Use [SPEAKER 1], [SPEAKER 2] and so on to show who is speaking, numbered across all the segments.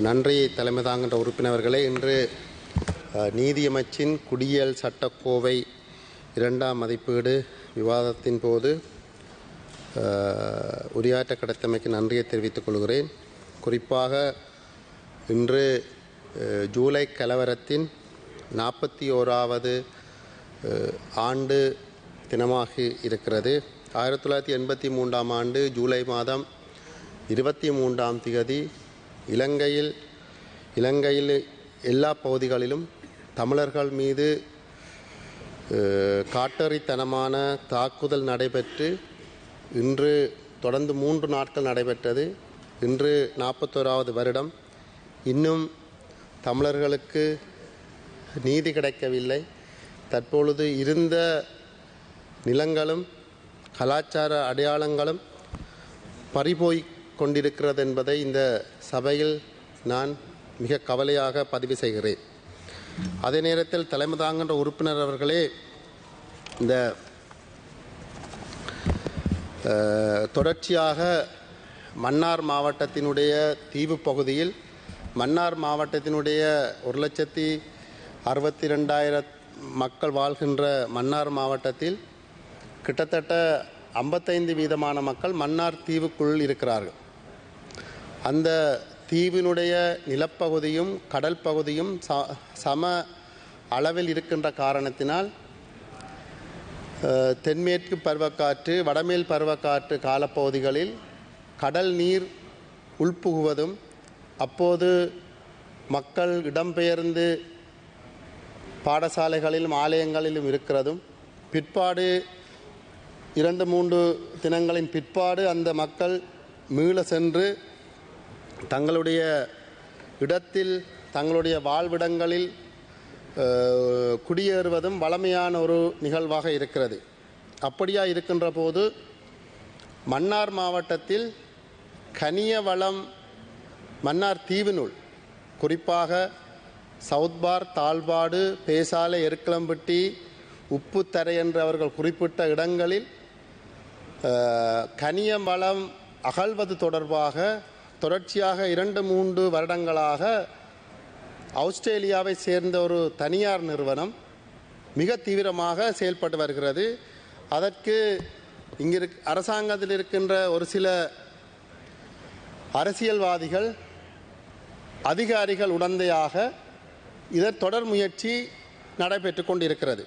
[SPEAKER 1] நன்றி தலைமை தாங்குகின்ற உறுப்பினர்களே இன்று நீதியமைச்சின் குடியியல் சட்டக்கோவை இரண்டாம் மதிப்பீடு விவாதத்தின் போது அஹ், உரையாற்ற கிடைத்தமைக்கு நன்றியை தெரிவித்துக் கொள்கிறேன். குறிப்பாக இன்று ஜூலை கலவரத்தின் நாற்பத்தி ஓராவது ஆண்டு தினமாக இருக்கிறது. ஆயிரத்தி தொள்ளாயிரத்தி எண்பத்தி மூன்றாம் ஆண்டு ஜூலை மாதம் இருபத்தி மூன்றாம் திகதி இலங்கையில் இலங்கையில் எல்லா பகுதிகளிலும் தமிழர்கள் மீது காட்டறித்தனமான தாக்குதல் நடைபெற்று இன்று தொடர்ந்து மூன்று நாட்கள் நடைபெற்றது. இன்று நாற்பத்தோராவது வருடம். இன்னும் தமிழர்களுக்கு நீதி கிடைக்கவில்லை. தற்பொழுது இருந்த நிலங்களும் கலாச்சார அடையாளங்களும் பறிபோய் கொண்டிருக்கிறது என்பதை இந்த சபையில் நான் மிக கவலையாக பதிவு செய்கிறேன். அதே நேரத்தில் தலைமதாங்கின்ற உறுப்பினர் அவர்களே இந்த தொடர்ச்சியாக மன்னார் மாவட்டத்தினுடைய தீவு பகுதியில் மன்னார் மாவட்டத்தினுடைய ஒரு லட்சத்தி அறுபத்தி ரெண்டாயிரம் மக்கள் வாழ்கின்ற மன்னார் மாவட்டத்தில் கிட்டத்தட்ட ஐம்பத்தைந்து வீதமான மக்கள் மன்னார் தீவுக்குள் இருக்கிறார்கள். அந்த தீவினுடைய நிலப்பகுதியும் கடல் பகுதியும் ச- சம அளவில் இருக்கின்ற காரணத்தினால் தென்மேற்கு பருவக்காற்று வடமேல் பருவக்காற்று காலப்பகுதிகளில் கடல் நீர் உள்புகுவதும் அப்போது மக்கள் இடம்பெயர்ந்து பாடசாலைகளிலும் ஆலயங்களிலும் இருக்கிறதும் பிற்பாடு இரண்டு மூன்று தினங்களின் பிற்பாடு அந்த மக்கள் மீள சென்று தங்களுடைய இடத்தில் தங்களுடைய வாழ்விடங்களில் குடியேறுவதும் வளமையான ஒரு நிகழ்வாக இருக்கிறது. அப்படியா இருக்கின்ற போது மன்னார் மாவட்டத்தில் கனிய வளம் மன்னார் தீவினுள் குறிப்பாக சவுத்பார் தாழ்பாடு பேசாலை எருக்கிளம்பட்டி உப்புத்தரை என்று அவர்கள் குறிப்பிட்ட இடங்களில் கனிய வளம் அகழ்வது தொடர்பாக தொடர்ச்சியாக இரண்டு மூன்று வருடங்களாக ஆஸ்திரேலியாவை சேர்ந்த ஒரு தனியார் நிறுவனம் மிக தீவிரமாக செயல்பட்டு வருகிறது. அதற்கு இங்கிரு அரசாங்கத்தில் இருக்கின்ற ஒரு சில அரசியல்வாதிகள் அதிகாரிகள் உடந்தையாக இதன் தொடர் முயற்சி நடைபெற்று கொண்டிருக்கிறது.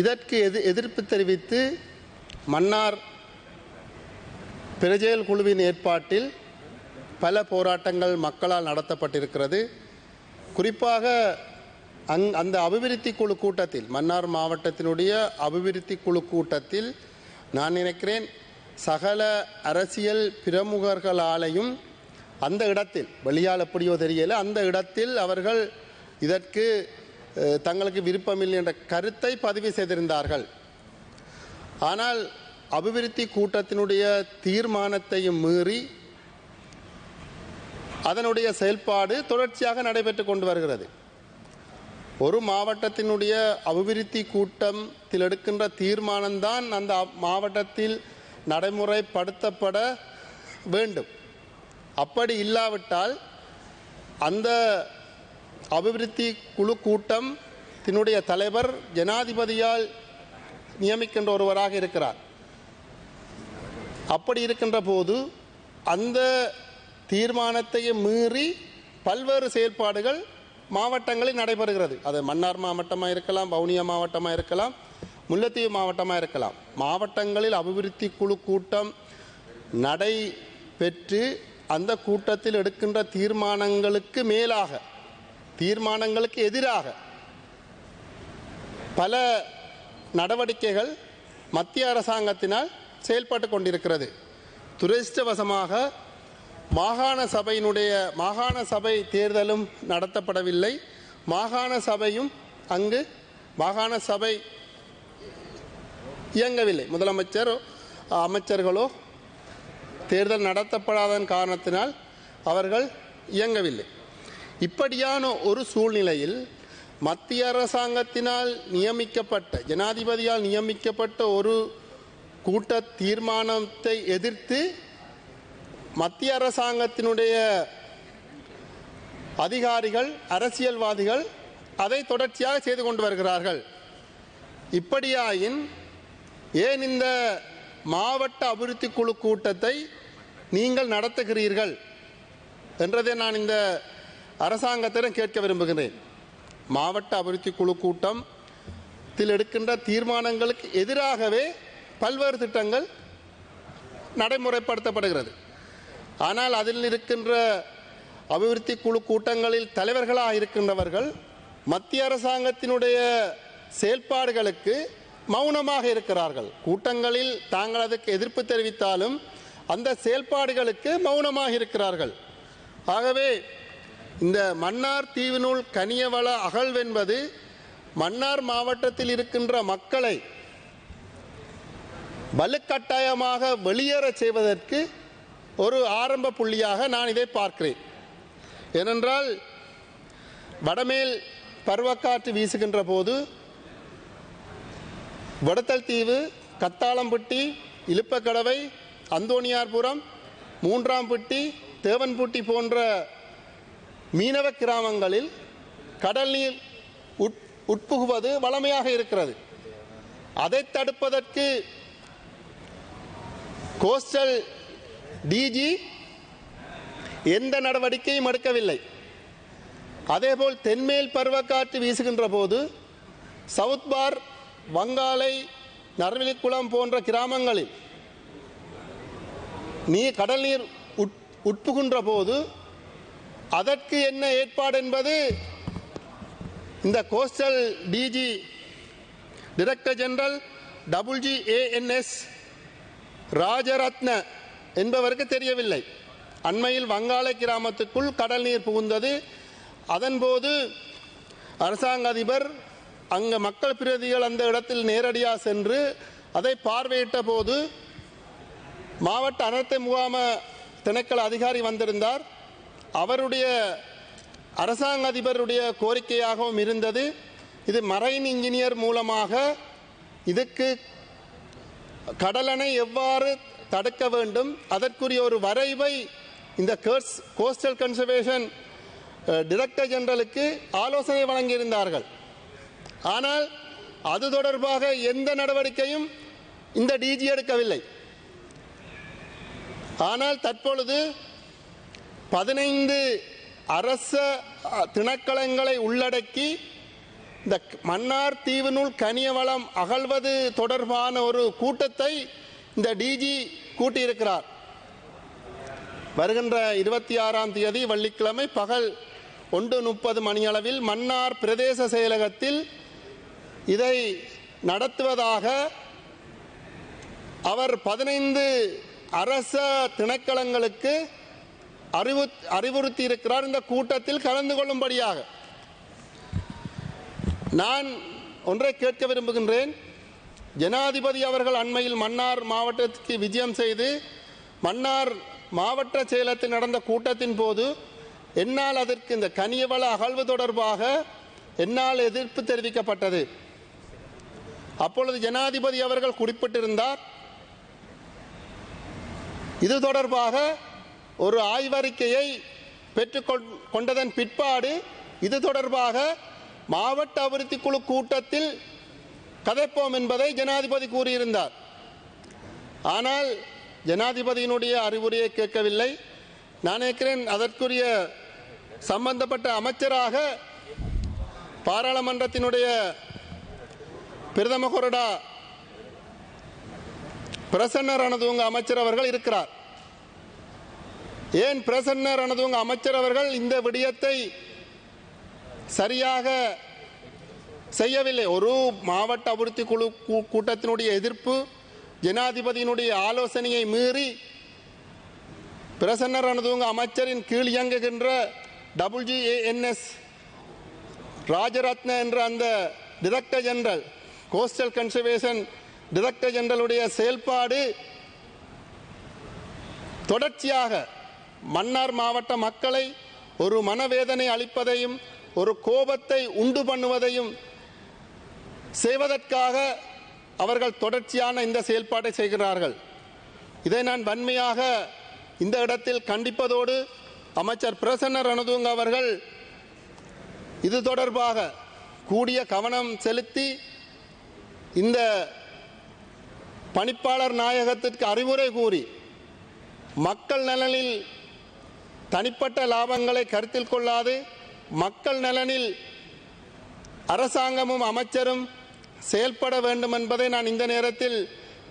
[SPEAKER 1] இதற்கு எதி எதிர்ப்பு தெரிவித்து மன்னார் பிரஜைகள் குழுவின் ஏற்பாட்டில் பல போராட்டங்கள் மக்களால் நடத்தப்பட்டிருக்கிறது. குறிப்பாக அங் அந்த அபிவிருத்தி குழு கூட்டத்தில் மன்னார் மாவட்டத்தினுடைய அபிவிருத்தி குழு கூட்டத்தில் நான் நினைக்கிறேன் சகல அரசியல் பிரமுகர்களாலையும் அந்த இடத்தில் வெளியால் எப்படியோ தெரியல அந்த இடத்தில் அவர்கள் இதற்கு தங்களுக்கு விருப்பமில்லை என்ற கருத்தை பதிவு செய்திருந்தார்கள். ஆனால் அபிவிருத்தி கூட்டத்தினுடைய தீர்மானத்தையும் மீறி அதனுடைய செயல்பாடு தொடர்ச்சியாக நடைபெற்று கொண்டு வருகிறது. ஒரு மாவட்டத்தினுடைய அபிவிருத்தி கூட்டத்தில் எடுக்கின்ற தீர்மானம்தான் அந்த மாவட்டத்தில் நடைமுறைப்படுத்தப்பட வேண்டும். அப்படி இல்லாவிட்டால் அந்த அபிவிருத்தி குழு கூட்டம் தினுடைய தலைவர் ஜனாதிபதியால் நியமிக்கின்ற ஒருவராக இருக்கிறார். அப்படி இருக்கின்ற போது அந்த தீர்மானத்தையும் மீறி பல்வேறு செயல்பாடுகள் மாவட்டங்களில் நடைபெறுகிறது. அது மன்னார் மாவட்டமாக இருக்கலாம் வவுனியா மாவட்டமாக இருக்கலாம் முல்லைத்தீவு மாவட்டமாக இருக்கலாம். மாவட்டங்களில் அபிவிருத்தி குழு கூட்டம் நடைபெற்று அந்த கூட்டத்தில் எடுக்கின்ற தீர்மானங்களுக்கு மேலாக தீர்மானங்களுக்கு எதிராக பல நடவடிக்கைகள் மத்திய அரசாங்கத்தினால் செயல்பட்டு கொண்டிருக்கிறது துரதிருஷ்டவசமாக மாகாண சபையினுடைய மாகாண சபை தேர்தலும் நடத்தப்படவில்லை. மாகாண சபையும் அங்கு மாகாண சபை இயங்கவில்லை. முதலமைச்சர் அமைச்சர்களோ தேர்தல் நடத்தப்படாதன் காரணத்தினால் அவர்கள் இயங்கவில்லை. இப்படியான ஒரு சூழ்நிலையில் மத்திய அரசாங்கத்தினால் நியமிக்கப்பட்ட ஜனாதிபதியால் நியமிக்கப்பட்ட ஒரு கூட்ட தீர்மானத்தை எதிர்த்து மத்திய அரசாங்கத்தினுடைய அதிகாரிகள் அரசியல்வாதிகள் அதை தொடர்ச்சியாக செய்து கொண்டு வருகிறார்கள். இப்படியாயின் ஏன் இந்த மாவட்ட அபிவிருத்தி குழு கூட்டத்தை நீங்கள் நடத்துகிறீர்கள் என்றதை நான் இந்த அரசாங்கத்திடம் கேட்க விரும்புகிறேன். மாவட்ட அபிவிருத்தி குழு கூட்டத்தில் எடுக்கின்ற தீர்மானங்களுக்கு எதிராகவே பல்வேறு திட்டங்கள் நடைமுறைப்படுத்தப்படுகிறது. ஆனால் அதில் இருக்கின்ற அபிவிருத்தி குழு கூட்டங்களில் தலைவர்களாக இருக்கின்றவர்கள் மத்திய அரசாங்கத்தினுடைய செயல்பாடுகளுக்கு மௌனமாக இருக்கிறார்கள். கூட்டங்களில் தாங்கள் அதுக்கு எதிர்ப்பு தெரிவித்தாலும் அந்த செயல்பாடுகளுக்கு மௌனமாக இருக்கிறார்கள். ஆகவே இந்த மன்னார் தீவினுள் கனியவள அகழ்வென்பது மன்னார் மாவட்டத்தில் இருக்கின்ற மக்களை வலுக்கட்டாயமாக வெளியேறச் செய்வதற்கு ஒரு ஆரம்ப புள்ளியாக நான் இதை பார்க்கிறேன். ஏனென்றால் வடமேல் பருவக்காற்று வீசுகின்ற போது வடத்தல் தீவு கத்தாளம்பட்டி இலுப்பக்கடவை அந்தோணியார்புரம் மூன்றாம்பட்டி தேவன்பட்டி போன்ற மீனவ கிராமங்களில் கடல் நீர் உட் உட்புகுவது வளமையாக இருக்கிறது. அதை தடுப்பதற்கு கோஸ்டல் டிஜி எந்த நடவடிக்கையும் எடுக்கவில்லை. அதேபோல் தென்மேல் பருவக்காற்று வீசுகின்ற போது சவுத் பார் வங்காளை நரவிலிக்குளம் போன்ற கிராமங்களில் நீ கடல் நீர் உட் உட்புகின்ற போது அதற்கு என்ன ஏற்பாடு என்பது இந்த coastal DG director general W G A N S Rajaratna என்பவருக்கு தெரியவில்லை. அண்மையில் வங்காள கிராமத்துக்குள் கடல் நீர் புகுந்தது. அதன்போது அரசாங்க அதிபர் அங்கே மக்கள் பிரதிகள் அந்த இடத்தில் நேரடியாக சென்று அதை பார்வையிட்ட போது மாவட்ட அனர்த்த முகாம திணைக்கள அதிகாரி வந்திருந்தார். அவருடைய அரசாங்க அதிபருடைய கோரிக்கையாகவும் இருந்தது. இது மரைன் இன்ஜினியர் மூலமாக இதுக்கு கடலணை எவ்வாறு தடுக்க வேண்டும்? அதற்குரிய ஒரு வரைவை இந்த கேர்ஸ் கோஸ்டல் கன்சர்வேஷன் டிரெக்டர் ஜெனரலுக்கு ஆலோசனை வழங்கியிருந்தார்கள். ஆனால் அது தொடர்பாக எந்த நடவடிக்கையும் இந்த டிஜி எடுக்கவில்லை. ஆனால் தற்பொழுது பதினைந்து அரச அ, திணைக்களங்களை உள்ளடக்கி இந்த மன்னார் தீவினுள் கனியவளம் அகழ்வது தொடர்பான ஒரு கூட்டத்தை இந்த டிஜி கூட்டியிருக்கிறார். வருகின்ற இருபத்தி ஆறாம் தேதி வெள்ளிக்கிழமை பகல் ஒன்று முப்பது மணியளவில் மன்னார் பிரதேச செயலகத்தில் இதை நடத்துவதாக அவர் பதினைந்து அரச திணைக்களங்களுக்கு அறிவு அறிவுறுத்தி இருக்கிறார் இந்த கூட்டத்தில் கலந்து கொள்ளும்படியாக நான் ஒன்றை கேட்க விரும்புகின்றேன். ஜனாதிபதி அவர்கள் அண்மையில் மன்னார் மாவட்டத்துக்கு விஜயம் செய்து மன்னார் மாவட்ட செயலத்தில் நடந்த கூட்டத்தின் போது என்னால் அதற்கு இந்த கனியவள அகழ்வு தொடர்பாக என்னால் எதிர்ப்பு தெரிவிக்கப்பட்டது. அப்பொழுது ஜனாதிபதி அவர்கள் குறிப்பிட்டிருந்தார் இது தொடர்பாக ஒரு ஆய்வறிக்கையை பெற்றுக்கொண்- கொண்டதன் பிற்பாடு இது தொடர்பாக மாவட்ட அபிவிருத்தி குழு கூட்டத்தில் கதைப்போம் என்பதை ஜனாதிபதி கூறியிருந்தார். ஆனால் ஜனாதிபதியினுடைய அறிவுரையை கேட்கவில்லை. நான் நினைக்கிறேன் அதற்குரிய சம்பந்தப்பட்ட அமைச்சராக பாராளுமன்றத்தினுடைய பிரதம கொறடா பிரசன்ன ரணதுவங்க அமைச்சர் அவர்கள் இருக்கிறார். ஏன் பிரசன்ன உங்கள் அமைச்சர் அவர்கள் இந்த விடயத்தை சரியாக செய்யவில்லை. ஒரு மாவட்ட அபிவிருத்தி குழு கூ- கூட்டத்தினுடைய எதிர்ப்பு ஜனாதிபதியினுடைய ஆலோசனையை மீறி பிரசன்னர் அனுதூங்க அமைச்சரின் கீழ் இயங்குகின்ற W G A N S Rajaratna என்ற அந்த director general coastal conservation director ஜெனரலுடைய செயல்பாடு தொடர்ச்சியாக மன்னார் மாவட்ட மக்களை ஒரு மனவேதனை அளிப்பதையும் ஒரு கோபத்தை உண்டு பண்ணுவதையும் செய்வதற்காக அவர்கள் தொடர்ச்சியான இந்த செயல்பாட்டை செய்கிறார்கள். இதை நான் வன்மையாக இந்த இடத்தில் கண்டிப்பதோடு அமைச்சர் பிரசன்ன ரணதுங்க அவர்கள் இது தொடர்பாக கூடிய கவனம் செலுத்தி இந்த பணிப்பாளர் நாயகத்திற்கு அறிவுரை கூறி மக்கள் நலனில் தனிப்பட்ட லாபங்களை கருத்தில் கொள்ளாது மக்கள் நலனில் அரசாங்கமும் அமைச்சரும் செயல்பட வேண்டும் என்பதை நான் இந்த நேரத்தில்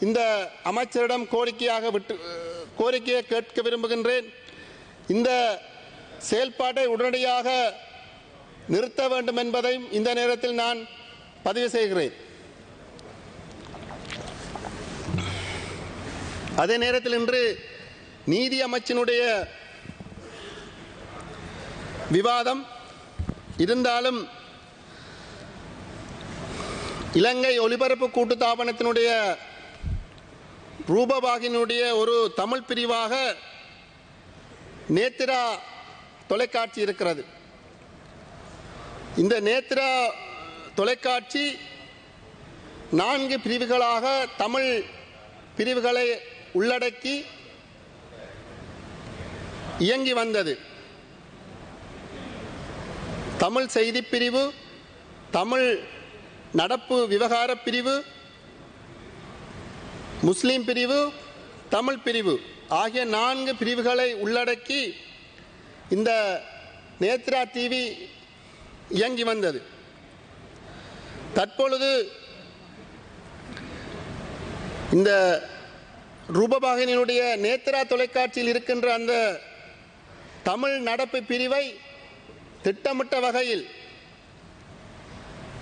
[SPEAKER 1] இந்த அமைச்சரிடம் கோரிக்கையாக விட்டு கோரிக்கையை கேட்க விரும்புகின்றேன். இந்த செயல்பாட்டை உடனடியாக நிறுத்த வேண்டும் என்பதையும் இந்த நேரத்தில் நான் பதிவு செய்கிறேன். அதே நேரத்தில் இன்று நீதி அமைச்சினுடைய விவாதம் இருந்தாலும் இலங்கை ஒலிபரப்பு கூட்டுத்தாபனத்தினுடைய ரூபபாகினுடைய ஒரு தமிழ் பிரிவாக நேத்திரா தொலைக்காட்சி இருக்கிறது. இந்த நேத்திரா தொலைக்காட்சி நான்கு பிரிவுகளாக தமிழ் பிரிவுகளை உள்ளடக்கி இயங்கி வந்தது. தமிழ் செய்தி பிரிவு தமிழ் நடப்பு விவகார பிரிவு முஸ்லீம் பிரிவு தமிழ் பிரிவு ஆகிய நான்கு பிரிவுகளை உள்ளடக்கி இந்த நேத்ரா டிவி இயங்கி வந்தது. தற்பொழுது இந்த ரூபபாகினியுடைய நேத்ரா தொலைக்காட்சியில் இருக்கின்ற அந்த தமிழ் நடப்பு பிரிவை திட்டமிட்ட வகையில்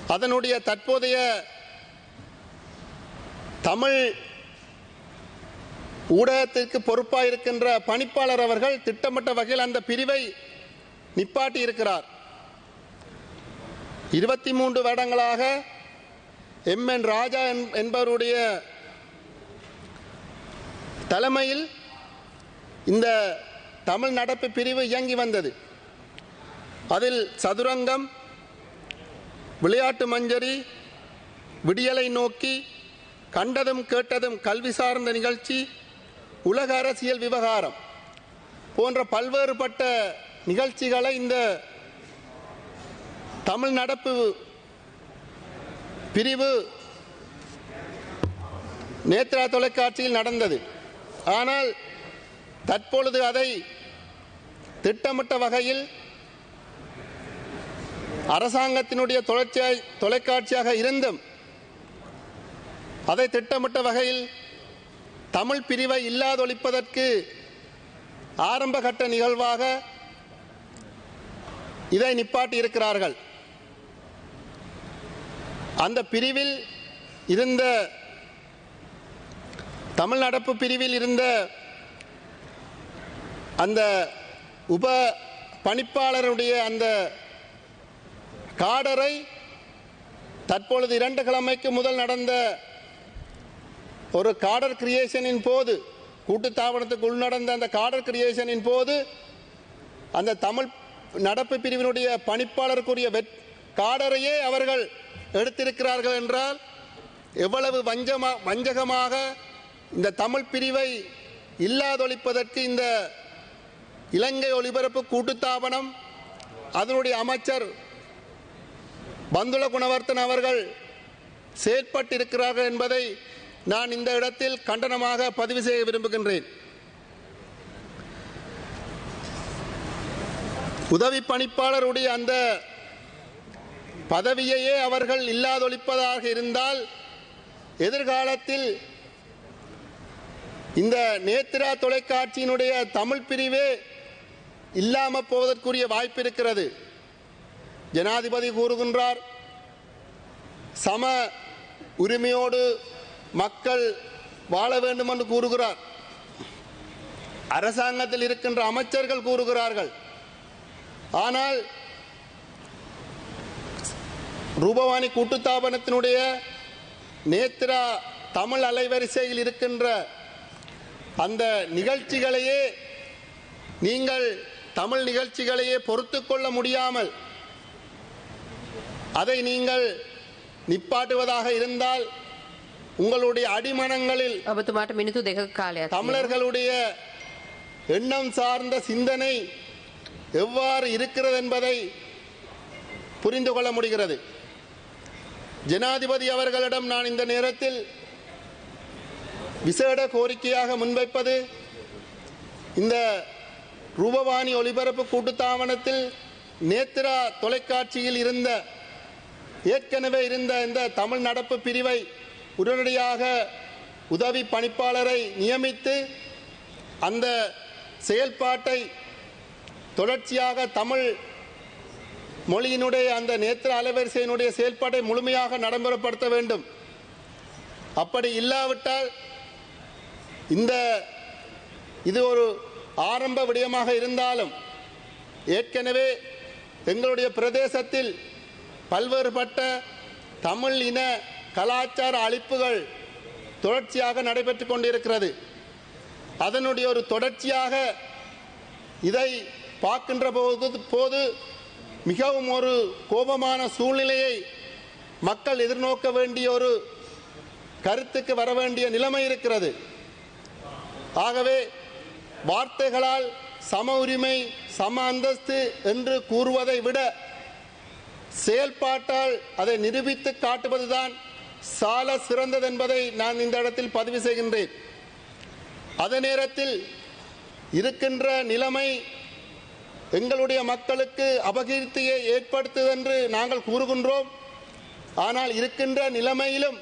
[SPEAKER 1] அதனுடைய தற்போதைய தமிழ் ஊடகத்திற்கு பொறுப்பாக இருக்கின்ற பணிப்பாளர் அவர்கள் திட்டமிட்ட வகையில் அந்த பிரிவை நிப்பாட்டி இருக்கிறார். இருபத்தி மூன்று வருடங்களாக எம் என் ராஜா என்- என்பவருடைய தலைமையில் இந்த தமிழ் நடப்பு பிரிவு இயங்கி வந்தது. அதில் சதுரங்கம் விளையாட்டு மஞ்சரி விடியலை நோக்கி கண்டதும் கேட்டதும் கல்வி சார்ந்த நிகழ்ச்சி உலக அரசியல் விவகாரம் போன்ற பல்வேறுபட்ட நிகழ்ச்சிகளை இந்த தமிழ் நடப்பு பிரிவு நேத்ரா தொலைக்காட்சியில் நடந்தது. ஆனால் தற்பொழுது அதை திட்டமிட்ட வகையில் அரசாங்கத்தினுடைய தொடர்ச்சியாய் தொலைக்காட்சியாக இருந்தும் அதை திட்டமிட்ட வகையில் தமிழ் பிரிவை இல்லாதொழிப்பதற்கு ஆரம்ப கட்ட நிகழ்வாக இதை நிப்பாட்டி இருக்கிறார்கள் அந்த பிரிவில் இருந்த தமிழ் நடப்பு பிரிவில் இருந்த அந்த உப பணிப்பாளருடைய அந்த காடரை தற்பொழுது இரண்டு கிழமைக்கு முதல் நடந்த ஒரு காடர் கிரியேஷனின் போது கூட்டுத்தாபனத்துக்கு உள் நடந்த அந்த காடர் கிரியேஷனின் போது அந்த தமிழ் நடப்பு பிரிவினுடைய பணிப்பாளருக்குரிய வெட் காடரையே அவர்கள் எடுத்திருக்கிறார்கள் என்றால் எவ்வளவு வஞ்சமா வஞ்சகமாக இந்த தமிழ் பிரிவை இல்லாதொழிப்பதற்கு இந்த இலங்கை ஒலிபரப்பு கூட்டுத்தாபனம் அதனுடைய அமைச்சர் பந்துல குணவர்த்தன் அவர்கள் செயற்பட்டிருக்கிறார்கள் என்பதை நான் இந்த இடத்தில் கண்டனமாக பதிவு செய்ய விரும்புகின்றேன். உதவி பணிப்பாளருடைய அந்த பதவியையே அவர்கள் இல்லாதொழிப்பதாக இருந்தால் எதிர்காலத்தில் இந்த நேத்ரா தொலைக்காட்சியினுடைய தமிழ் பிரிவே இல்லாமல் போவதற்குரிய வாய்ப்பு இருக்கிறது. ஜனாதிபதி கூறுகின்றார். சம உரிமையோடு மக்கள் வாழ வேண்டும் என்று கூறுகிறார். அரசாங்கத்தில் இருக்கின்ற அமைச்சர்கள் கூறுகிறார்கள். ஆனால் ரூபவாணி கூட்டுத்தாபனத்தினுடைய நேத்ரா தமிழ் அலைவரிசையில் இருக்கின்ற அந்த நிகழ்ச்சிகளையே நீங்கள் தமிழ் நிகழ்ச்சிகளையே பொறுத்து கொள்ள முடியாமல் அதை நீங்கள் நிப்பாட்டுவதாக இருந்தால் உங்களுடைய அடிமனங்களில்
[SPEAKER 2] ඔබතුමාට මිනිතු දෙක කාලයක් තියෙනවා.
[SPEAKER 1] தமிழர்களுடைய எண்ணம் சார்ந்த சிந்தனை எவ்வாறு இருக்கிறது என்பதை புரிந்து கொள்ள முடிகிறது ஜனாதிபதி அவர்களிடம் நான் இந்த நேரத்தில் விசேட கோரிக்கையாக முன்வைப்பது இந்த ரூபவாணி ஒளிபரப்பு கூட்டுத்தாபனத்தில் நேத்ரா தொலைக்காட்சியில் இருந்த ஏற்கனவே இருந்த இந்த தமிழ் நடப்பு பிரிவை உடனடியாக உதவி பணிப்பாளரை நியமித்து அந்த செயல்பாட்டை தொடர்ச்சியாக தமிழ் மொழியினுடைய அந்த நேத்திர அலைவரிசையினுடைய செயல்பாட்டை முழுமையாக நடைமுறைப்படுத்த வேண்டும். அப்படி இல்லாவிட்டால் இந்த இது ஒரு ஆரம்ப விடயமாக இருந்தாலும் ஏற்கனவே எங்களுடைய பிரதேசத்தில் பல்வேறுபட்ட தமிழ் இன கலாச்சார அழிப்புகள் தொடர்ச்சியாக நடைபெற்று கொண்டிருக்கிறது. அதனுடைய ஒரு தொடர்ச்சியாக இதை பார்க்கின்ற போது போது மிகவும் ஒரு கோபமான சூழ்நிலையை மக்கள் எதிர்நோக்க வேண்டிய ஒரு கருத்துக்கு வர வேண்டிய நிலைமை இருக்கிறது. ஆகவே வார்த்தைகளால் சம உரிமை சம அந்தஸ்து என்று கூறுவதை விட செயல்பாட்டால் அதை நிரூபித்து காட்டுவதுதான் சால சிறந்தது என்பதை நான் இந்த இடத்தில் பதிவு செய்கின்றேன். அதே நேரத்தில் இருக்கின்ற நிலைமை எங்களுடைய மக்களுக்கு அபகீர்த்தியை ஏற்படுத்துது என்று நாங்கள் கூறுகின்றோம். ஆனால் இருக்கின்ற நிலைமையிலும்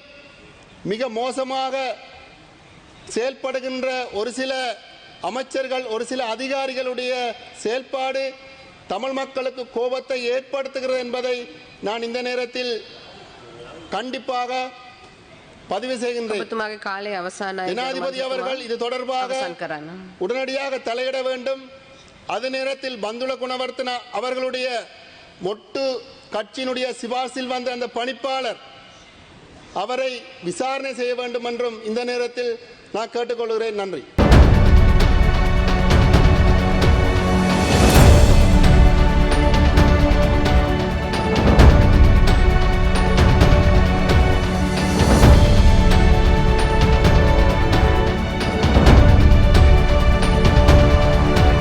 [SPEAKER 1] மிக மோசமாக செயல்படுகின்ற ஒரு சில அமைச்சர்கள் ஒரு சில அதிகாரிகளுடைய செயல்பாடு தமிழ் மக்களுக்கு கோபத்தை ஏற்படுத்துகிறது என்பதை நான் இந்த நேரத்தில் கண்டிப்பாக பதிவு செய்கின்றேன்.
[SPEAKER 2] காலை அவசான
[SPEAKER 1] ஜனாதிபதி அவர்கள் இது தொடர்பாக உடனடியாக தலையிட வேண்டும். அது நேரத்தில் பந்துல குணவர்த்தன அவர்களுடைய மொட்டு கட்சியினுடைய சிபார்சில் வந்த அந்த பணிப்பாளர் அவரை விசாரணை செய்ய வேண்டும் என்றும் இந்த நேரத்தில் நான் கேட்டுக்கொள்கிறேன். நன்றி.